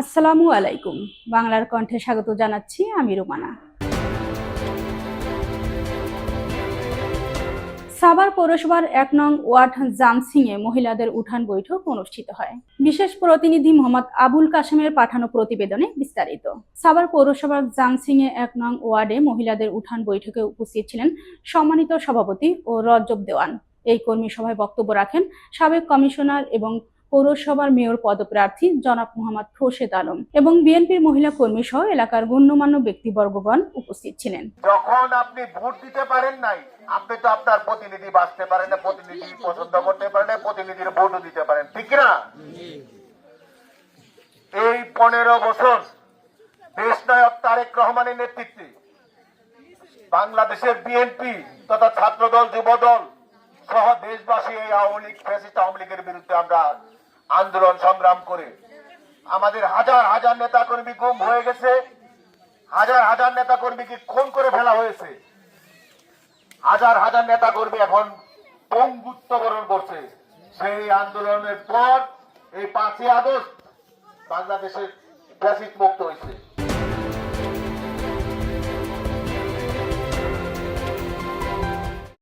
আসসালামু আলাইকুম। বাংলার কণ্ঠে স্বাগত জানাচ্ছি আমি রুমানা। সাভার পৌরসভার এক নং ওয়ার্ড জামসিংয়ে মহিলাদের উঠান বৈঠক অনুষ্ঠিত হয়। বিশেষ প্রতিনিধি মোহাম্মদ আবুল কাশেমের পাঠানো প্রতিবেদনে বিস্তারিত। সাভার পৌরসভার জামসিংয়ে এক নং ওয়ার্ডে মহিলাদের উঠান বৈঠকে উপস্থিত ছিলেন সম্মানিত সভাপতি ও রজব দেওয়ান। এই কর্মী সভায় বক্তব্য রাখেন সাবেক কমিশনার এবং পৌরসভার মেয়র পদপ্রার্থী জনাব মোহাম্মদ খোরশেদ আলম এবং বিএনপির মহিলা কর্মী সহ এলাকার গণ্যমান্য ব্যক্তিবর্গগণ উপস্থিত ছিলেন। যখন আপনি ভোট দিতে পারেন নাই, আপনি তো আপনার প্রতিনিধি বাঁচতে পারেন না, প্রতিনিধি পছন্দ করতে পারেন না, প্রতিনিধির ভোটও দিতে পারেন, ঠিক না এই পনেরো বছর দেশ নায়ক তারেক রহমানের নেতৃত্বে বাংলাদেশের বিএনপি তথা ছাত্রদল, যুবদল সহ দেশবাসী এই আওয়ামী লীগ, ফ্যাসিস্ট আওয়ামী লীগের বিরুদ্ধে আমরা আন্দোলন সংগ্রাম করে। আমাদের হাজার হাজার নেতা কর্মী গুম হয়ে গেছে। হাজার হাজার নেতা কর্মীকে খুন করে ফেলা হয়েছে। হাজার হাজার নেতা কর্মী এখন পঙ্গুত্বকরণ করছে। সেই আন্দোলনের পর এই পাঁচই আগস্ট বাংলাদেশের ফ্যাসিস্ট মুক্ত হয়েছে।